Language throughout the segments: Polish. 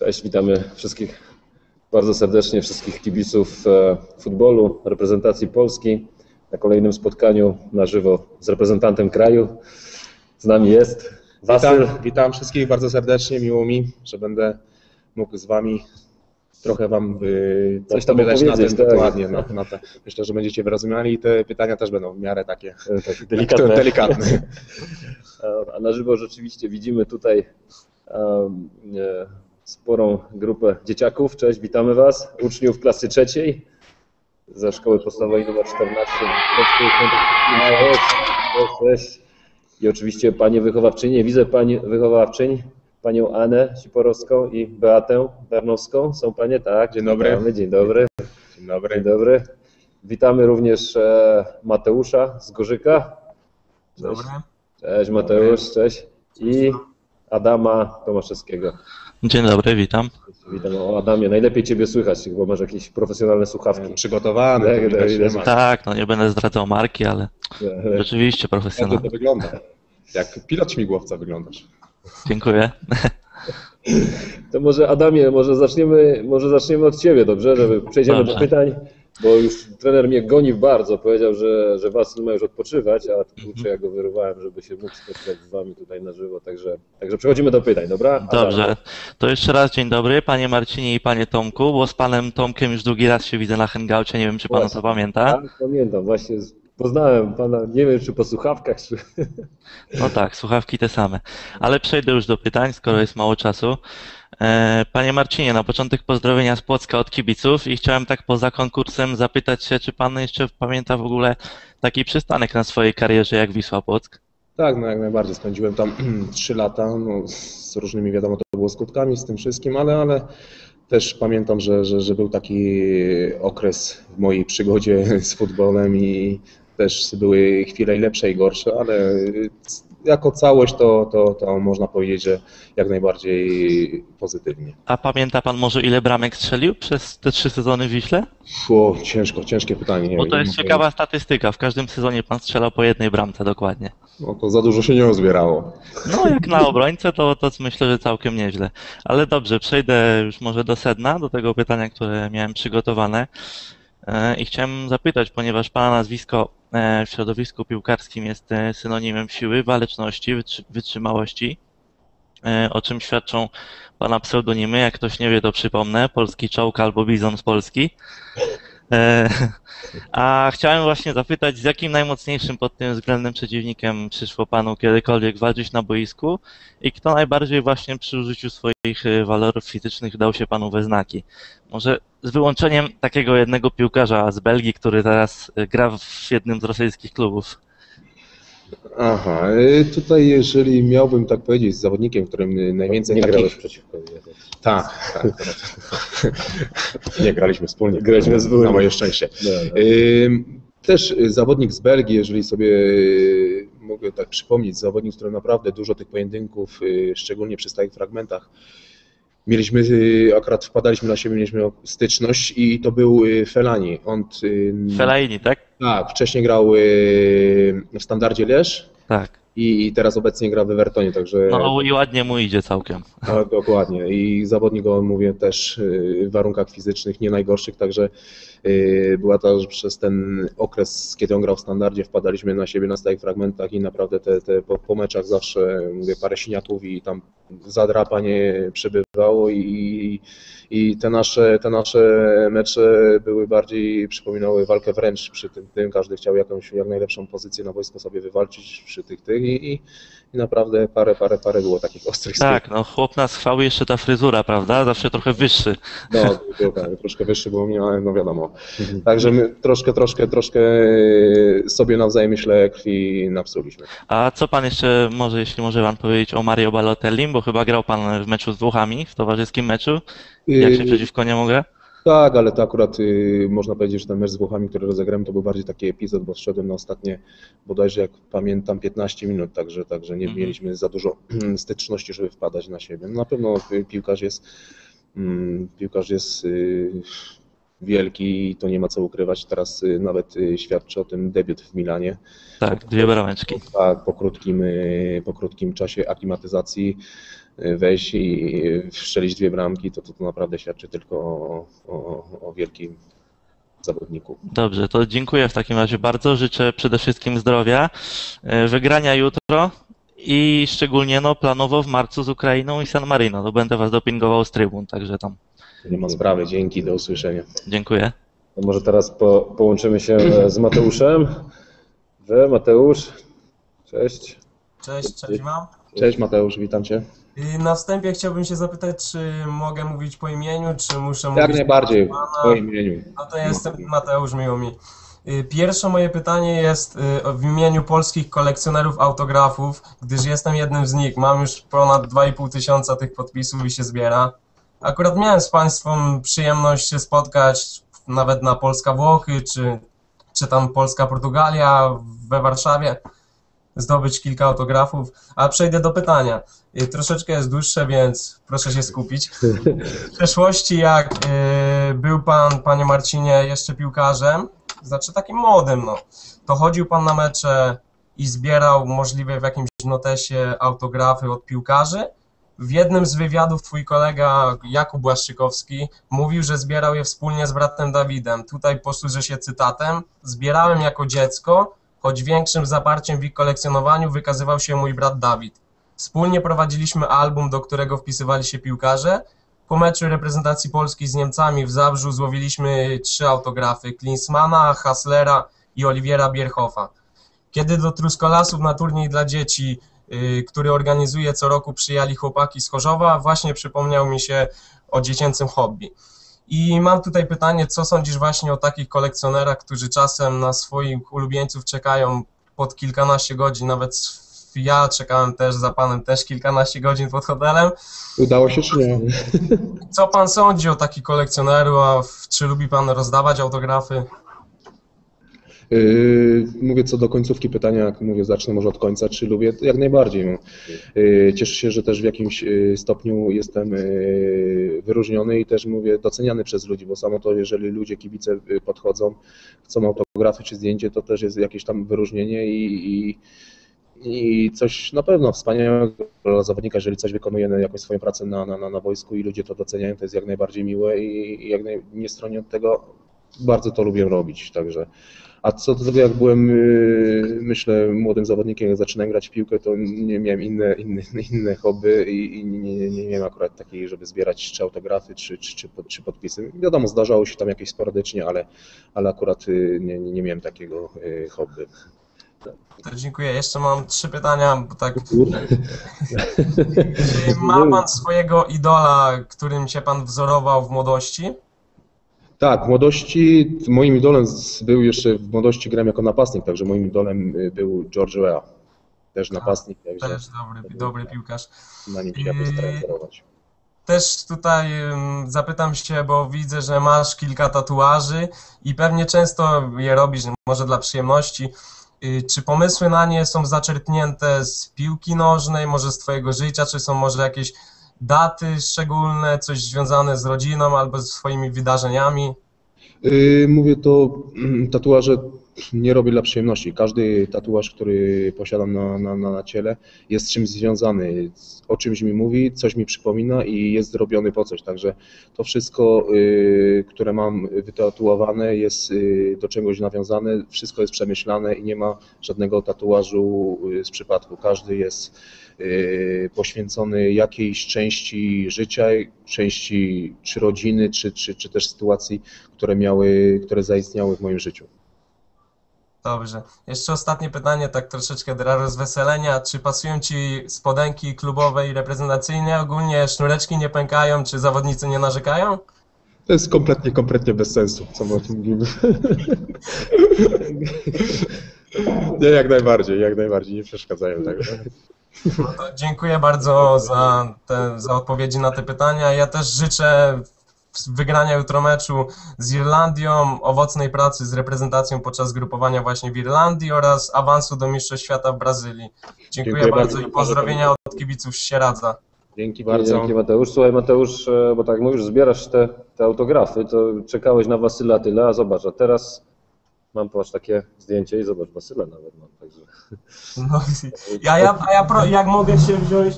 Cześć, witamy wszystkich bardzo serdecznie, wszystkich kibiców e, futbolu, reprezentacji Polski na kolejnym spotkaniu na żywo z reprezentantem kraju. Z nami jest Wasyl. Witam, witam wszystkich bardzo serdecznie, miło mi, że będę mógł z Wami trochę Wam y, coś tam powiedzieć na ten, tak. dokładnie, na, na te. Myślę, że będziecie wyrozumiali i te pytania też będą w miarę takie E, tak, delikatne. delikatne. E, A na żywo rzeczywiście widzimy tutaj um, sporą grupę dzieciaków. Cześć, witamy Was, uczniów klasy trzeciej ze szkoły podstawowej nr 14. Cześć, cześć, cześć. I oczywiście panie wychowawczynie. Widzę pani wychowawczyń, panią Anę Siporowską i Beatę Darnowską. Są panie? Tak. Dzień dobry. Witamy. Dzień dobry. Dzień Dzień dobry. dobry. Witamy również e, Mateusza z Gorzyka. Cześć. Cześć Mateusz, cześć. I Adama Tomaszewskiego. Dzień dobry, witam. Witam o Adamie. Najlepiej Ciebie słychać, chyba masz jakieś profesjonalne słuchawki. Przygotowany, Tak, tak, widać, ma. Tak, no nie będę zdradzał marki, ale E, rzeczywiście Jak to, wygląda? Jak pilot śmigłowca wyglądasz. Dziękuję. To może Adamie, może zaczniemy, może zaczniemy od Ciebie, dobrze? Żeby przejdziemy do Dobrze. pytań, bo już trener mnie goni bardzo. Powiedział, że, że Wasyl ma już odpoczywać, a kurczę, ja go wyrwałem, żeby się mógł spotkać z Wami tutaj na żywo. Także, także przechodzimy do pytań, dobra? Adam. Dobrze. To jeszcze raz dzień dobry, panie Marcinie i panie Tomku, bo z panem Tomkiem już drugi raz się widzę na hangoucie, nie wiem czy pan to pamięta. Tak, pamiętam, właśnie z- poznałem Pana, nie wiem czy po słuchawkach, czy... No tak, słuchawki te same. Ale przejdę już do pytań, skoro jest mało czasu. E, Panie Marcinie, na początek pozdrowienia z Płocka od kibiców i chciałem tak poza konkursem zapytać się, czy pan jeszcze pamięta w ogóle taki przystanek na swojej karierze jak Wisła Płock? Tak, no jak najbardziej. Spędziłem tam 3 lata, no, z różnymi wiadomo to było skutkami z tym wszystkim, ale, ale też pamiętam, że, że, że był taki okres w mojej przygodzie z futbolem i też były chwile i lepsze i gorsze, ale jako całość to, to, to można powiedzieć, że jak najbardziej pozytywnie. A pamięta pan może ile bramek strzelił przez te trzy sezony w Wiśle? O, ciężko, ciężkie pytanie. Nie Bo to jest ciekawa statystyka. W każdym sezonie pan strzelał po jednej bramce dokładnie. No to za dużo się nie uzbierało. No, jak na obrońcę, to, to myślę, że całkiem nieźle. Ale dobrze, przejdę już może do sedna, do tego pytania, które miałem przygotowane. E, I chciałem zapytać, ponieważ pana nazwisko w środowisku piłkarskim jest e, synonimem siły, waleczności, wytrzy- wytrzymałości, e, o czym świadczą pana pseudonimy. Jak ktoś nie wie, to przypomnę. Polski Czołg albo Bizon z Polski. E, A chciałem właśnie zapytać, z jakim najmocniejszym pod tym względem przeciwnikiem przyszło Panu kiedykolwiek walczyć na boisku i kto najbardziej właśnie przy użyciu swoich walorów fizycznych dał się Panu we znaki? Może z wyłączeniem takiego jednego piłkarza z Belgii, który teraz y, gra w jednym z rosyjskich klubów. Aha, y, tutaj jeżeli miałbym tak powiedzieć z zawodnikiem, którym y, najwięcej Nie grałeś przeciwko. Tak, tak. Nie graliśmy wspólnie. Graliśmy wspólnie. Na moje szczęście. Dobra. Y, Też zawodnik z Belgii, jeżeli sobie mogę tak przypomnieć, zawodnik, z którym naprawdę dużo tych pojedynków, szczególnie przy stałych fragmentach, mieliśmy, y, akurat wpadaliśmy na siebie, mieliśmy styczność i to był y, Felani. On, y, Fellaini, tak? tak, wcześniej grał w standardzie Lesz Tak. i teraz obecnie gra w Evertonie, także No i ładnie mu idzie całkiem. tak, dokładnie. I zawodnik, o, mówię, też w warunkach fizycznych nie najgorszych, także była to, że przez ten okres, kiedy on grał w standardzie, wpadaliśmy na siebie na stałych fragmentach i naprawdę te, te po, po meczach zawsze, mówię, parę siniaków i tam zadrapanie przebywało i, i te nasze, te nasze mecze były bardziej, przypominały walkę wręcz przy tym, tym każdy chciał jakąś, jak najlepszą pozycję na wojsko sobie wywalczyć przy tych tych i, i, i naprawdę parę, parę, parę było takich ostrych Tak, no chłop nas chwały jeszcze ta fryzura, prawda? Zawsze trochę wyższy. No, był, tak, troszkę wyższy było mnie, ale no wiadomo. Mhm. Także my troszkę, troszkę, troszkę sobie nawzajem, myślę, krwi napsuliśmy. A co pan jeszcze może, jeśli może pan powiedzieć o Mario Balotellim, bo chyba grał pan w meczu z Włochami, w towarzyskim meczu. Jak się Yy, przeciwko niemu gra? Tak, ale to akurat yy, można powiedzieć, że ten mecz z Włochami, który rozegrałem, to był bardziej taki epizod, bo zszedłem na ostatnie, bodajże jak pamiętam, 15 minut, także, także nie Mhm. mieliśmy za dużo styczności, żeby wpadać na siebie. No, na pewno y, piłkarz jest, mm, piłkarz jest, yy, wielki i to nie ma co ukrywać. Teraz y, nawet y, świadczy o tym debiut w Milanie. Tak, dwie brameczki. Tak, po krótkim, y, po krótkim czasie aklimatyzacji y, wejść i wszczelić dwie bramki, to, to, to naprawdę świadczy tylko o, o, o wielkim zawodniku. Dobrze, to dziękuję w takim razie bardzo. Życzę przede wszystkim zdrowia, e, wygrania jutro i szczególnie no, planowo w marcu z Ukrainą i San Marino. To będę was dopingował z trybun, także tam. Nie ma sprawy, dzięki, do usłyszenia. Dziękuję. To może teraz po, połączymy się z Mateuszem. Wy, Mateusz, cześć. Cześć, cześć wam. Cześć Mateusz, witam Cię. Y, Na wstępie chciałbym się zapytać, czy mogę mówić po imieniu, czy muszę Jak mówić najbardziej, pana? Twoim imieniu. No to ja jestem Mateusz, miło mi. Y, Pierwsze moje pytanie jest y, w imieniu polskich kolekcjonerów autografów, gdyż jestem jednym z nich. Mam już ponad 2,5 tysiąca tych podpisów i się zbiera. Akurat miałem z Państwem przyjemność się spotkać nawet na Polska-Włochy, czy, czy tam Polska-Portugalia we Warszawie, zdobyć kilka autografów. A przejdę do pytania. Y, Troszeczkę jest dłuższe, więc proszę się skupić. W przeszłości, jak y, był Pan, Panie Marcinie, jeszcze piłkarzem, znaczy takim młodym, no, to chodził Pan na mecze i zbierał możliwie w jakimś notesie autografy od piłkarzy. W jednym z wywiadów twój kolega Jakub Błaszczykowski mówił, że zbierał je wspólnie z bratem Dawidem. Tutaj posłużę się cytatem. Zbierałem jako dziecko, choć większym zaparciem w ich kolekcjonowaniu wykazywał się mój brat Dawid. Wspólnie prowadziliśmy album, do którego wpisywali się piłkarze. Po meczu reprezentacji Polski z Niemcami w Zabrzu złowiliśmy trzy autografy: Klinsmana, Hasslera i Oliwiera Bierhofa. Kiedy do Truskolasów na turniej dla dzieci, yy, który organizuje co roku, przyjali chłopaki z Chorzowa, właśnie przypomniał mi się o dziecięcym hobby. I mam tutaj pytanie, co sądzisz właśnie o takich kolekcjonerach, którzy czasem na swoich ulubieńców czekają pod kilkanaście godzin, nawet ja czekałem też za panem też kilkanaście godzin pod hotelem. Udało się czy nie? Co pan sądzi o takich w- czy lubi pan rozdawać autografy? Yy, Mówię co do końcówki pytania, mówię, zacznę może od końca, czy lubię, jak najbardziej. Yy, Cieszę się, że też w jakimś yy, stopniu jestem wyróżniony i też mówię doceniany przez ludzi, bo samo to, jeżeli ludzie, kibice podchodzą, chcą autografy czy zdjęcie, to też jest jakieś tam wyróżnienie i, i, i coś na pewno wspaniałego dla zawodnika, jeżeli coś wykonuje na jakąś swoją pracę na, na, na wojsku i ludzie to doceniają, to jest jak najbardziej miłe i, i jak naj, nie stronię od tego, bardzo to lubię robić, także a co do tego, jak byłem, yy, myślę, młodym zawodnikiem, jak zaczynałem grać w piłkę, to nie miałem inne, inne, inne hobby i, i nie, nie, miałem akurat takiej, żeby zbierać czy autografy, czy, czy, czy, pod, czy podpisy. Wiadomo, zdarzało się tam jakieś sporadycznie, ale, ale akurat yy, nie, nie miałem takiego yy, hobby. To dziękuję. Jeszcze mam trzy pytania, bo tak. Czy ma pan swojego idola, którym się pan wzorował w młodości? Tak, w młodości, moim idolem był jeszcze, w młodości grałem jako napastnik, także moim idolem yy, był George Weah, też napastnik, także Też dobry, dobry piłkarz. na nim chciałbym strajkować. Też tutaj zapytam się, bo widzę, że masz kilka tatuaży i pewnie często je robisz, może dla przyjemności. Y, Czy pomysły na nie są zaczerpnięte z piłki nożnej, może z twojego życia, czy są może jakieś daty szczególne, coś związane z rodziną albo z swoimi wydarzeniami? Yy, Mówię to, mm, tatuaże nie robię dla przyjemności. Każdy tatuaż, który posiadam na, na, na ciele jest czymś związany, o czymś mi mówi, coś mi przypomina i jest zrobiony po coś. Także to wszystko, yy, które mam wytatuowane jest yy, do czegoś nawiązane, wszystko jest przemyślane i nie ma żadnego tatuażu yy, z przypadku. Każdy jest yy, poświęcony jakiejś części życia, części czy rodziny, czy, czy, czy też sytuacji, które miały, które zaistniały w moim życiu. Dobrze. Jeszcze ostatnie pytanie, tak troszeczkę dla rozweselenia. Czy pasują Ci spodenki klubowe i reprezentacyjne? Ogólnie sznureczki nie pękają, czy zawodnicy nie narzekają? To jest kompletnie, kompletnie bez sensu, co my o tym mówimy. Nie, jak najbardziej, jak najbardziej, nie przeszkadzają także. No dziękuję bardzo za, te, za odpowiedzi na te pytania. Ja też życzę wygrania jutro meczu z Irlandią, owocnej pracy z reprezentacją podczas grupowania właśnie w Irlandii oraz awansu do Mistrzostw Świata w Brazylii. Dziękuję, Dziękuję bardzo bardzo. i pozdrowienia od kibiców z Sieradza. Dzięki bardzo. Dzięki Mateusz. Słuchaj Mateusz, e, bo tak mówisz, zbierasz te, te autografy, to czekałeś na Wasyla tyle, a zobacz, a teraz mam patrz takie zdjęcie i zobacz, Wasyla nawet mam, także No, ja, ja, a ja pro, jak mogę się wziąć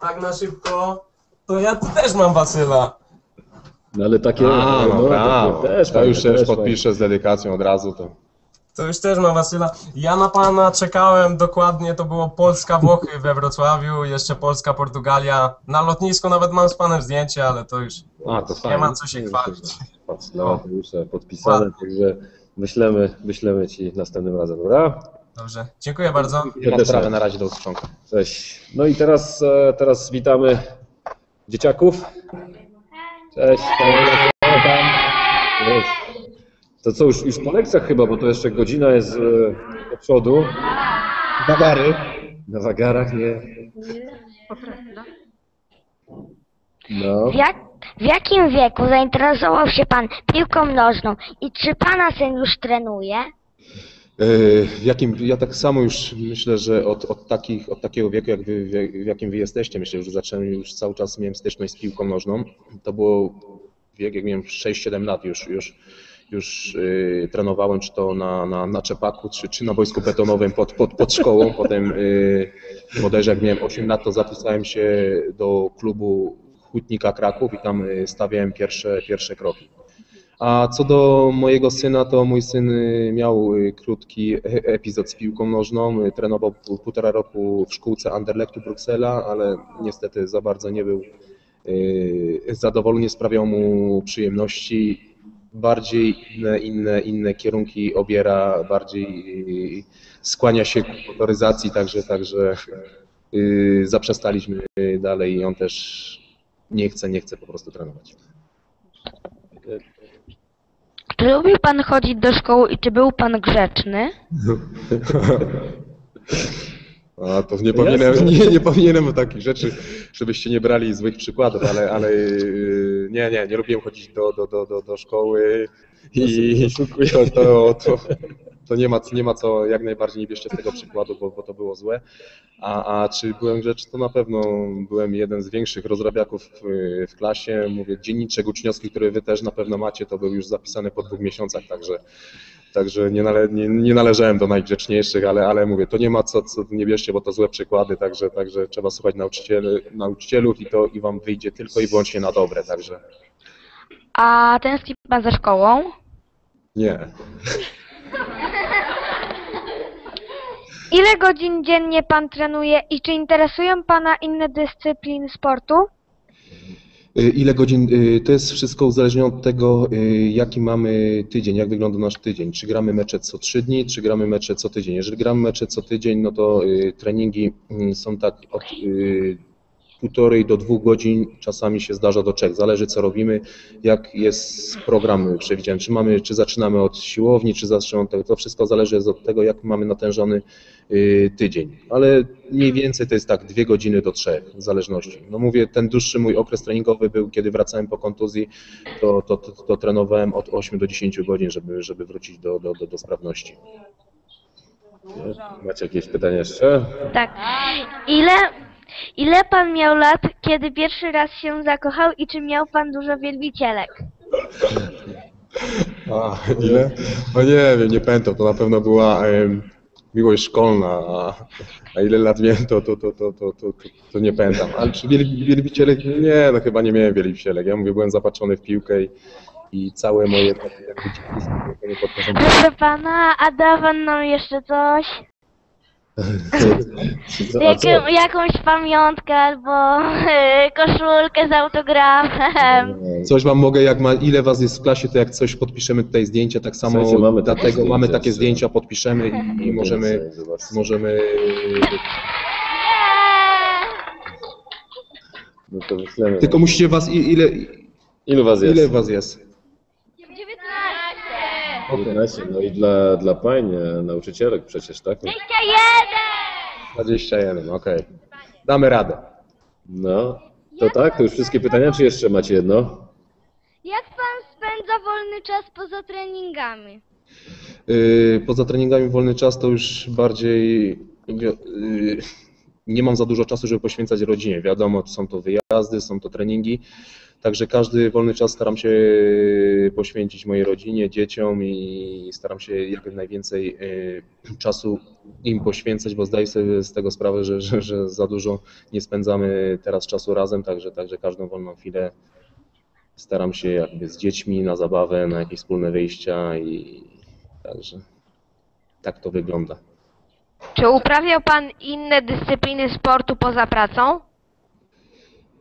tak na szybko, to ja tu też mam Wasyla. No ale takie, A, no, brawo. takie też to już się też podpiszę z dedykacją od razu. To. To już też mam Wasyla. Ja na pana czekałem dokładnie, to było Polska-Włochy we Wrocławiu, jeszcze Polska-Portugalia. Na lotnisku nawet mam z panem zdjęcie, ale to już A, to nie fajnie. ma co się chwalić. Patrz, na Mateusza podpisane, także wyślemy, wyślemy Ci następnym razem, dobra? Dobrze, dziękuję bardzo. Ma sprawy, na razie do usłyszonka. Cześć. No i teraz, e, teraz witamy dzieciaków. Cześć. Jest. To co, już, już po lekcjach chyba, bo to jeszcze godzina jest e, do przodu. Bagary. Na wagarach nie. No. W, jak, w jakim wieku zainteresował się Pan piłką nożną i czy Pana syn już trenuje? Yy, W jakim, ja tak samo już myślę, że od, od, takich, od takiego wieku, jak wy, w jakim wy jesteście, myślę, że zacząłem już cały czas miałem styczność z piłką nożną. To było wiek, jak miałem 6-7 lat już, już, już yy, trenowałem, czy to na, na, na czepaku, czy, czy na boisku betonowym pod, pod, pod szkołą. Potem yy, bodajże jak miałem 8 lat, to zapisałem się do klubu Hutnika Kraków i tam yy, stawiałem pierwsze, pierwsze kroki. A co do mojego syna, to mój syn miał y, krótki e- epizod z piłką nożną. Y, Trenował pół- półtora roku w szkółce Anderlechtu Bruksela, ale niestety za bardzo nie był y, zadowolony, sprawiał mu przyjemności. Bardziej inne, inne, inne kierunki obiera, bardziej skłania się ku motoryzacji, także, także zaprzestaliśmy dalej i on też nie chce, nie chce po prostu trenować. Czy lubił Pan chodzić do szkoły i czy był Pan grzeczny? A to nie powinienem, nie, nie powinienem o takich rzeczy, żebyście nie brali złych przykładów, ale, ale yy, nie, nie, nie lubiłem chodzić do, do, do, do, do szkoły i to, to, to, to nie, ma, nie ma co, jak najbardziej nie bierzcie z tego przykładu, bo, bo to było złe. A, a czy byłem grzeczny, to na pewno byłem jeden z większych rozrabiaków w, w klasie. Mówię, dzienniczek uczniowski, który wy też na pewno macie, to był już zapisany po dwóch miesiącach, także Także nie, nale, nie, nie należałem do najgrzeczniejszych, ale, ale mówię, to nie ma co, co nie bierzcie, bo to złe przykłady, także, także trzeba słuchać nauczycieli, nauczycielów i to i wam wyjdzie tylko i wyłącznie na dobre, także A tęskni Pan za szkołą? nie. Ile godzin dziennie Pan trenuje i czy interesują Pana inne dyscypliny sportu? Y, Ile godzin? y, To jest wszystko uzależnione od tego, y, jaki mamy tydzień, jak wygląda nasz tydzień. Czy gramy mecze co trzy dni, czy gramy mecze co tydzień. Jeżeli gramy mecze co tydzień, no to treningi y, są tak od półtorej do dwóch godzin, czasami się zdarza do trzech. Zależy co robimy, jak jest program przewidziany. Czy mamy, czy zaczynamy od siłowni, czy zaczynamy od tego. To wszystko zależy od tego, jak mamy natężony y, tydzień. Ale mniej więcej to jest tak dwie godziny do trzech, w zależności. No mówię, ten dłuższy mój okres treningowy był, kiedy wracałem po kontuzji, to, to, to, to trenowałem od 8 do 10 godzin, żeby, żeby wrócić do, do, do, do sprawności. Macie jakieś pytania jeszcze? Tak. Ile, Ile pan miał lat, kiedy pierwszy raz się zakochał i czy miał pan dużo wielbicielek? A, ile? No nie wiem, nie pamiętam, to na pewno była em, miłość szkolna, a, a, ile lat miałem, to, to, to, to, to, to, to nie pamiętam. Ale czy wielbicielek? Nie, no chyba nie miałem wielbicielek. Ja mówię, byłem zapatrzony w piłkę i, i całe moje... Proszę pana, a da nam jeszcze coś? Jaką, jakąś pamiątkę albo koszulkę z autografem. Coś wam mogę, jak ma, ile was jest w klasie, to jak coś podpiszemy tutaj zdjęcia, tak samo sensie mamy takie dlatego mamy zdjęcia, takie czy- zdjęcia, podpiszemy i, i możemy, możemy No to tylko musicie was, i- ile, Ilu was jest? ile was jest? 19. No i dla, dla pań, e, nauczycielek przecież, tak? 21, okej. Damy radę. No, to tak? To już wszystkie pytania, czy jeszcze macie jedno? Jak Pan spędza wolny czas poza treningami? Yy, Poza treningami wolny czas to już bardziej yy, nie mam za dużo czasu, żeby poświęcać rodzinie. Wiadomo, są to wyjazdy, są to treningi, także każdy wolny czas staram się poświęcić mojej rodzinie, dzieciom i staram się jak najwięcej e, czasu im poświęcać, bo zdaję sobie z tego sprawę, że, że, że za dużo nie spędzamy teraz czasu razem, także, także każdą wolną chwilę staram się jakby z dziećmi na zabawę, na jakieś wspólne wyjścia i także tak to wygląda. Czy uprawiał pan inne dyscypliny sportu poza pracą?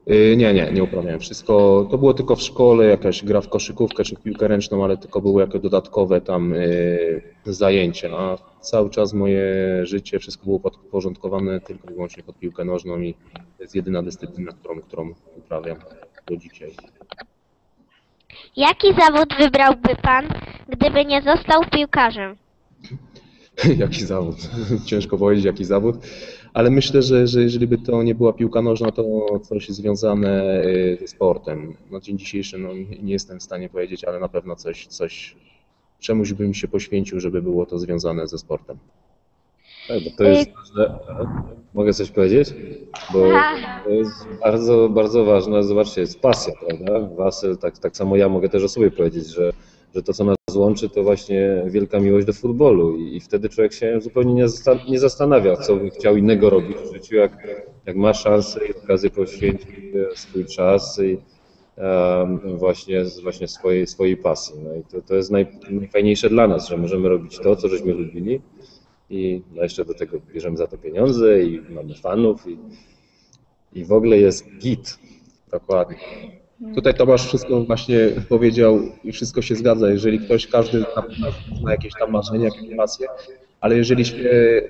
Yy, Nie, nie, nie uprawiałem. Wszystko, to było tylko w szkole, jakaś gra w koszykówkę czy w piłkę ręczną, ale tylko były jako dodatkowe tam yy, zajęcia. A cały czas moje życie, wszystko było podporządkowane tylko i wyłącznie pod piłkę nożną i to jest jedyna dyscyplina, którą, którą uprawiam do dzisiaj. Jaki zawód wybrałby pan, gdyby nie został piłkarzem? jaki zawód. Ciężko powiedzieć, jaki zawód, ale myślę, że, że jeżeli by to nie była piłka nożna, to coś związane y, ze sportem. Na dzień dzisiejszy no, nie nie jestem w stanie powiedzieć, ale na pewno coś, coś czemuś bym się poświęcił, żeby było to związane ze sportem. Tak, bo to jest ważne. Mogę coś powiedzieć? Bo to jest bardzo, bardzo ważne. Zobaczcie, jest pasja, prawda? Was, tak, tak samo ja mogę też o sobie powiedzieć, że, że to, co nas łączy, to właśnie wielka miłość do futbolu. I, i wtedy człowiek się zupełnie nie, nie zastanawia, co by chciał innego robić w życiu, jak, jak ma szansę i okazję poświęcić e, swój czas i em, właśnie, właśnie swojej, swojej pasji. No i to, to jest naj, najfajniejsze dla nas, że możemy robić to, co żeśmy lubili i no jeszcze do tego bierzemy za to pieniądze i mamy fanów i, i w ogóle jest git. Dokładnie. Tutaj Tomasz wszystko właśnie powiedział i wszystko się zgadza. Jeżeli ktoś, każdy ma jakieś tam marzenia, jakieś pasje, ale jeżeli się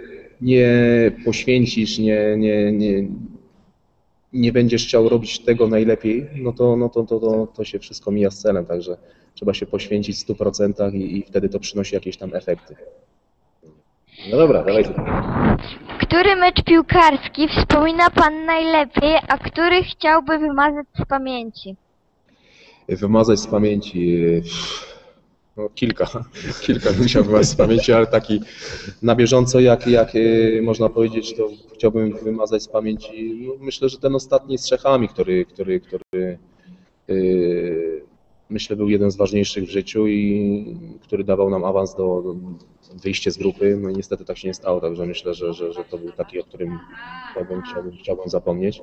nie poświęcisz, nie, nie, nie, nie będziesz chciał robić tego najlepiej, no to, no to, to, to, to się wszystko mija z celem, także trzeba się poświęcić w 100% i, i wtedy to przynosi jakieś tam efekty. No dobra, dawajcie. Który mecz piłkarski wspomina pan najlepiej, a który chciałby wymazać z pamięci? Wymazać z pamięci. No, kilka, kilka bym chciał wymazać z pamięci, ale taki na bieżąco, jak, jak e, można powiedzieć, to chciałbym wymazać z pamięci. No, myślę, że ten ostatni z Czechami, który, który, który e, myślę był jeden z ważniejszych w życiu i który dawał nam awans do, do wyjścia z grupy. No i niestety tak się nie stało, także myślę, że, że, że to był taki, o którym chciałbym, chciałbym, chciałbym zapomnieć.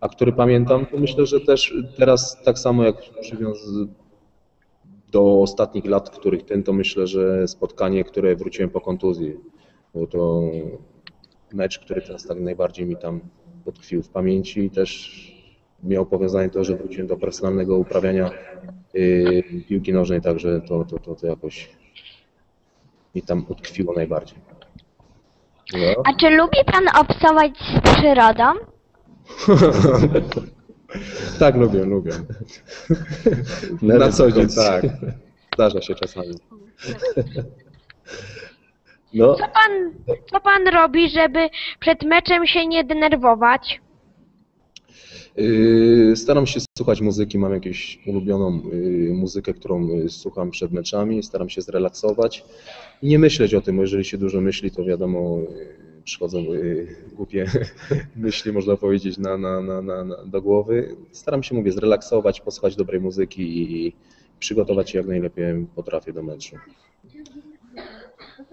A który pamiętam, to myślę, że też teraz tak samo jak przywiąz do ostatnich lat, których ten, to myślę, że spotkanie, które wróciłem po kontuzji, był to mecz, który teraz tak najbardziej mi tam utkwił w pamięci i też miał powiązanie to, że wróciłem do personalnego uprawiania yy, piłki nożnej, także to, to, to, to jakoś mi tam utkwiło najbardziej. No. A czy lubi pan obcować z przyrodą? tak, lubię, lubię. Na co dzień, tak. Zdarza się czasami. No, Co pan, co pan robi, żeby przed meczem się nie denerwować? Yy, Staram się słuchać muzyki, mam jakąś ulubioną yy, muzykę, którą yy, słucham przed meczami, staram się zrelaksować i nie myśleć o tym, bo jeżeli się dużo myśli, to wiadomo, przychodzą głupie myśli, można powiedzieć, na, na, na, na, na, do głowy. Staram się, mówię, zrelaksować, posłuchać dobrej muzyki i, przygotować się jak najlepiej potrafię do meczu.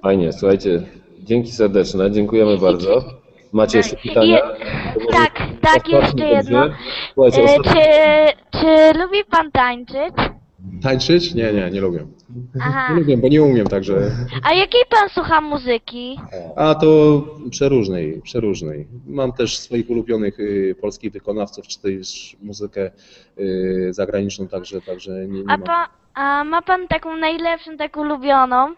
fajnie, słuchajcie, dzięki serdeczne, dziękujemy bardzo. Macie jeszcze pytania? To może Tak, tak, jeszcze jedno. Słuchajcie, E, czy, czy lubi pan tańczyć? Tańczyć? Nie, nie, nie lubię. Aha. Nie lubię, bo nie umiem, także... A jakiej pan słucha muzyki? A to przeróżnej, przeróżnej. Mam też swoich ulubionych y, polskich wykonawców, czy też muzykę y, zagraniczną, także, także nie, nie A, mam. pa, a ma pan taką najlepszą, taką ulubioną?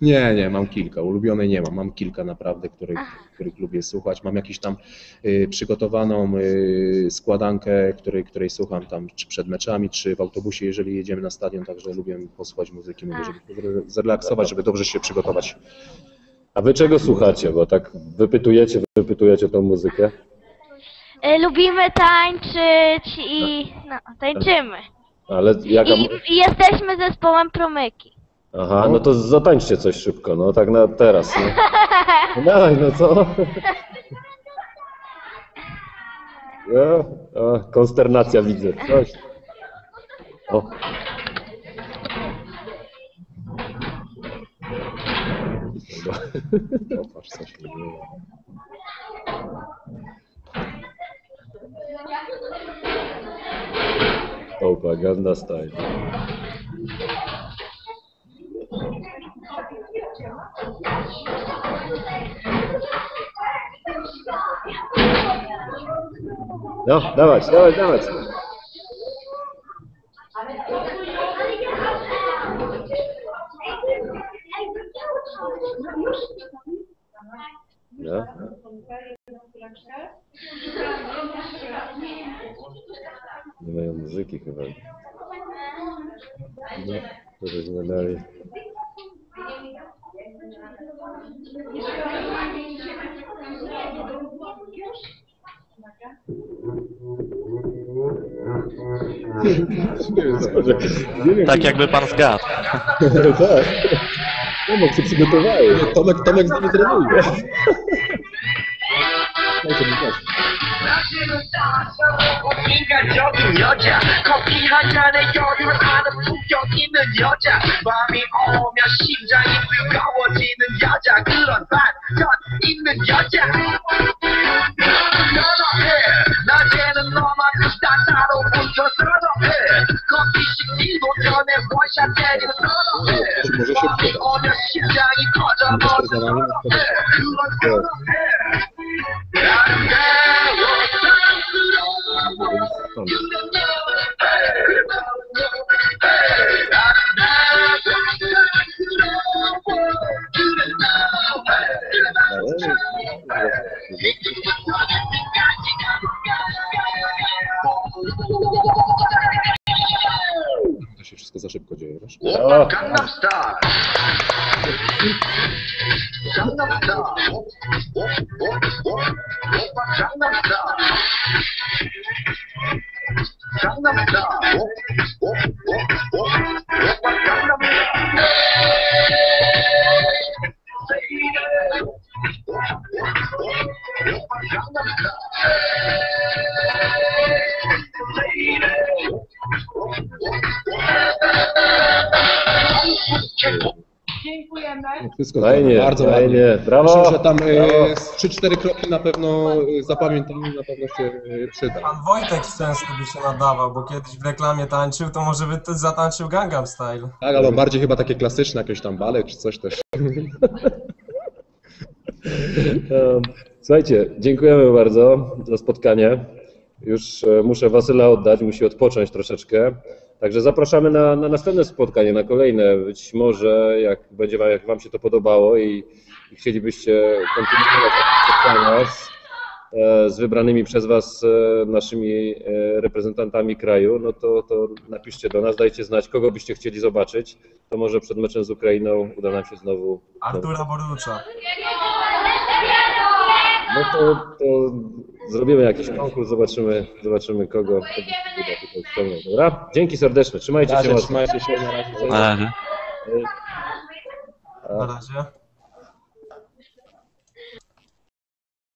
Nie, nie, mam kilka. Ulubionej nie mam. Mam kilka naprawdę, których, których lubię słuchać. Mam jakąś tam y, przygotowaną y, składankę, której, której słucham tam czy przed meczami, czy w autobusie, jeżeli jedziemy na stadion, także lubię posłuchać muzyki, mówię, żeby zrelaksować, żeby dobrze się przygotować. A wy czego słuchacie? Bo tak wypytujecie, wypytujecie tą muzykę. E, lubimy tańczyć i no, tańczymy. Ale jaka... I, I jesteśmy zespołem promyki. Aha, no to zatańczcie coś szybko, no tak na teraz. No, dawaj, no co? No, o, konsternacja widzę. Coś. O. Popatrz, co się dzieje. Propaganda style. No, dawać, dawać, dawać. No. Nie mają muzyki chyba. No, to żeśmy dali. Tak jakby pan zgadł. tak. No, bo się przygotowałem. Tomek, Tomek z nimi trenuje. Mi też. 인간적인 여자 커피 한 잔에 여유를 아는 품격 있는 여자. 밤이 오면 심장이 뜨거워지는 여자. 그런 반전 있는 여자. 선어해 낮에는 너만큼 따사로운 저 선어해 커피 식기도 전에 원샷 때리는 Może się 밤이. 오면 심장이 터져버리는 선어해 그런 선어해 Oh. Gangnam Style. Gangnam Style. Gangnam Style. Gangnam Style. Wszystko Fajnie, bardzo fajnie. Brawo. Myślę, że tam Brawo. e, z 3-4 kroki na pewno e, zapamiętamy, na pewno się e, przyda. Pan Wojtek często by się nadawał, bo kiedyś w reklamie tańczył, to może by też zatańczył Gangnam Style. Tak, albo bardziej chyba takie klasyczne, jakieś tam balet czy coś też. Um, Słuchajcie, dziękujemy bardzo za spotkanie. Już muszę Wasyla oddać, musi odpocząć troszeczkę. Także zapraszamy na, na następne spotkanie, na kolejne. Być może, jak będzie jak Wam się to podobało i, i chcielibyście kontynuować spotkania z, e, z wybranymi przez Was e, naszymi e, reprezentantami kraju, no to, to napiszcie do nas, dajcie znać, kogo byście chcieli zobaczyć. To może przed meczem z Ukrainą uda nam się znowu Artura Borucza. No to, to zrobimy jakiś konkurs, zobaczymy, zobaczymy kogo tutaj. Dobra? Dzięki serdeczne, trzymajcie się mocno. Trzymajcie się, na razie. Na razie. Na razie.